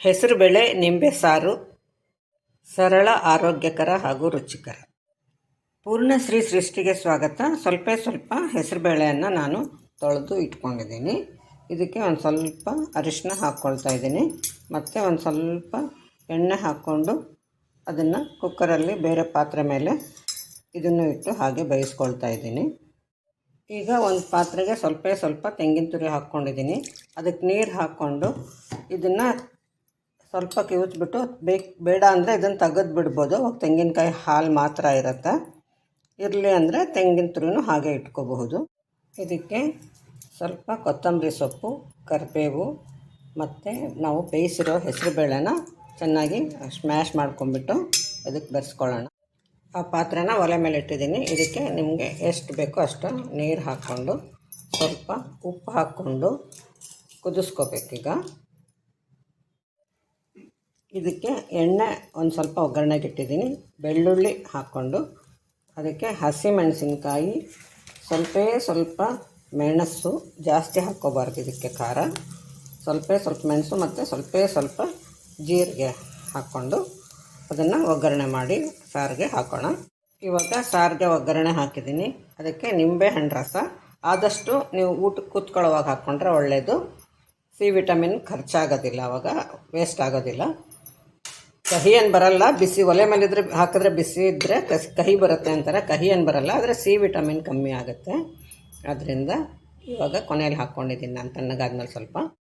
ಹೆಸರುಬೇಳೆ ನಿಂಬೆ ಸಾರು, ಸರಳ, ಆರೋಗ್ಯಕರ ಹಾಗೂ ರುಚಿಕರ. ಪೂರ್ಣ ಶ್ರೀ ಸೃಷ್ಟಿಗೆ ಸ್ವಾಗತ. ಸ್ವಲ್ಪ ಸ್ವಲ್ಪ ಹೆಸರುಬೇಳೆಯನ್ನು ನಾನು ತೊಳೆದು ಇಟ್ಕೊಂಡಿದ್ದೀನಿ. ಇದಕ್ಕೆ ಒಂದು ಸ್ವಲ್ಪ ಅರಿಶಿನ ಹಾಕ್ಕೊಳ್ತಾ ಇದ್ದೀನಿ. ಮತ್ತು ಒಂದು ಸ್ವಲ್ಪ ಎಣ್ಣೆ ಹಾಕ್ಕೊಂಡು ಅದನ್ನು ಕುಕ್ಕರಲ್ಲಿ ಬೇರೆ ಪಾತ್ರೆ ಮೇಲೆ ಇದನ್ನು ಇಟ್ಟು ಹಾಗೆ ಬೇಯಿಸ್ಕೊಳ್ತಾ ಇದ್ದೀನಿ. ಈಗ ಒಂದು ಪಾತ್ರೆಗೆ ಸ್ವಲ್ಪ ಸ್ವಲ್ಪ ತೆಂಗಿನ ತುರಿ ಹಾಕ್ಕೊಂಡಿದ್ದೀನಿ. ಅದಕ್ಕೆ ನೀರು ಹಾಕ್ಕೊಂಡು ಇದನ್ನು ಸ್ವಲ್ಪ ಕಿವುಚ್ಬಿಟ್ಟು ಬೇಕು, ಬೇಡ ಅಂದರೆ ಇದನ್ನು ತೆಗೆದು ಬಿಡ್ಬೋದು. ಅವಾಗ ತೆಂಗಿನಕಾಯಿ ಹಾಲು ಮಾತ್ರ ಇರುತ್ತೆ. ಇರಲಿ ಅಂದರೆ ತೆಂಗಿನ ತುರಿನೂ ಹಾಗೆ ಇಟ್ಕೋಬಹುದು. ಇದಕ್ಕೆ ಸ್ವಲ್ಪ ಕೊತ್ತಂಬರಿ ಸೊಪ್ಪು, ಕರಿಬೇವು ಮತ್ತು ನಾವು ಬೇಯಿಸಿರೋ ಹೆಸರುಬೇಳೆನ ಚೆನ್ನಾಗಿ ಸ್ಮ್ಯಾಶ್ ಮಾಡ್ಕೊಂಬಿಟ್ಟು ಅದಕ್ಕೆ ಬೆರೆಸ್ಕೊಳ್ಳೋಣ. ಆ ಪಾತ್ರೆನ ಒಲೆ ಮೇಲೆ ಇಟ್ಟಿದ್ದೀನಿ. ಇದಕ್ಕೆ ನಿಮಗೆ ಎಷ್ಟು ಬೇಕೋ ಅಷ್ಟು ನೀರು ಹಾಕ್ಕೊಂಡು ಸ್ವಲ್ಪ ಉಪ್ಪು ಹಾಕ್ಕೊಂಡು ಕುದಿಸ್ಕೋಬೇಕೀಗ. ಇದಕ್ಕೆ ಎಣ್ಣೆ ಒಂದು ಸ್ವಲ್ಪ ಒಗ್ಗರಣೆಗೆ ಇಟ್ಟಿದ್ದೀನಿ. ಬೆಳ್ಳುಳ್ಳಿ ಹಾಕ್ಕೊಂಡು ಅದಕ್ಕೆ ಹಸಿಮೆಣಸಿನ್ಕಾಯಿ, ಸ್ವಲ್ಪೇ ಸ್ವಲ್ಪ ಮೆಣಸು, ಜಾಸ್ತಿ ಹಾಕ್ಕೋಬಾರ್ದು ಇದಕ್ಕೆ ಖಾರ. ಸ್ವಲ್ಪೇ ಸ್ವಲ್ಪ ಮೆಣಸು ಮತ್ತು ಸ್ವಲ್ಪೇ ಸ್ವಲ್ಪ ಜೀರಿಗೆ ಹಾಕ್ಕೊಂಡು ಅದನ್ನು ಒಗ್ಗರಣೆ ಮಾಡಿ ಸಾರಿಗೆ ಹಾಕೋಣ. ಇವಾಗ ಸಾರಿಗೆ ಒಗ್ಗರಣೆ ಹಾಕಿದ್ದೀನಿ. ಅದಕ್ಕೆ ನಿಂಬೆ ಹಣ್ಣು ರಸ. ಆದಷ್ಟು ನೀವು ಊಟಕ್ಕೆ ಕೂತ್ಕೊಳ್ಳೋವಾಗ ಹಾಕ್ಕೊಂಡ್ರೆ ಒಳ್ಳೆಯದು ಸಿ ವಿಟಮಿನ್ ಖರ್ಚಾಗೋದಿಲ್ಲ ಆವಾಗ ವೇಸ್ಟ್ ಆಗೋದಿಲ್ಲ. ಕಹಿ ಏನು ಬರಲ್ಲ, ಬಿಸಿ ಒಲೆ ಮೇಲೆ ಇದ್ರೆ ಹಾಕಿದ್ರೆ ಬಿಸಿ ಇದ್ದರೆ ಕಹಿ ಬರುತ್ತೆ ಅಂತಾರೆ. ಕಹಿ ಏನು ಬರಲ್ಲ, ಆದರೆ ಸಿ ವಿಟಮಿನ್ ಕಮ್ಮಿ ಆಗುತ್ತೆ. ಅದರಿಂದ ಇವಾಗ ಕೊನೆಯಲ್ಲಿ ಹಾಕ್ಕೊಂಡಿದ್ದೀನಿ ನಾನು ತಣ್ಣಗಾದ್ಮೇಲೆ ಸ್ವಲ್ಪ.